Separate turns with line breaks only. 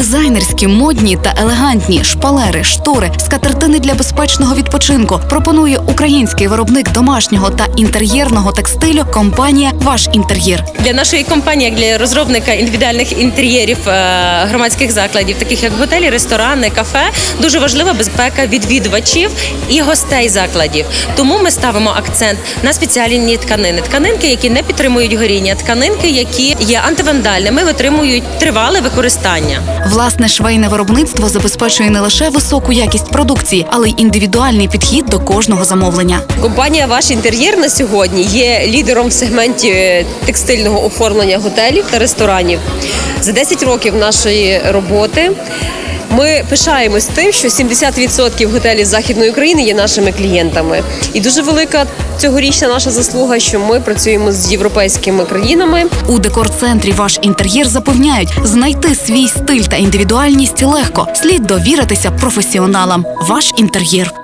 Дизайнерські, модні та елегантні шпалери, штори, скатертини для безпечного відпочинку пропонує український виробник домашнього та інтер'єрного текстилю компанія Ваш інтер'єр.
Для нашої компанії, як для розробника індивідуальних інтер'єрів е, громадських закладів, таких як готелі, ресторани, кафе, дуже важлива безпека відвідувачів і гостей закладів. Тому ми ставимо акцент на спеціальні тканини. Тканинки, які не підтримують горіння, тканинки, які є антивандальними, витримують тривале використання.
Власне швейне виробництво забезпечує не лише високу якість продукції, але й індивідуальний підхід до кожного замовлення.
Компанія Ваш інтер'єр на сьогодні є лідером в сегменті текстильного оформлення готелів та ресторанів. За 10 років нашої роботи ми пишаємось тим, що 70% готелів Західної України є нашими клієнтами. І дуже велика цьогорічна наша заслуга, що ми працюємо з європейськими країнами.
У декор-центрі ваш інтер'єр запевняють, знайти свій стиль та індивідуальність легко. Слід довіритися професіоналам. Ваш інтер'єр.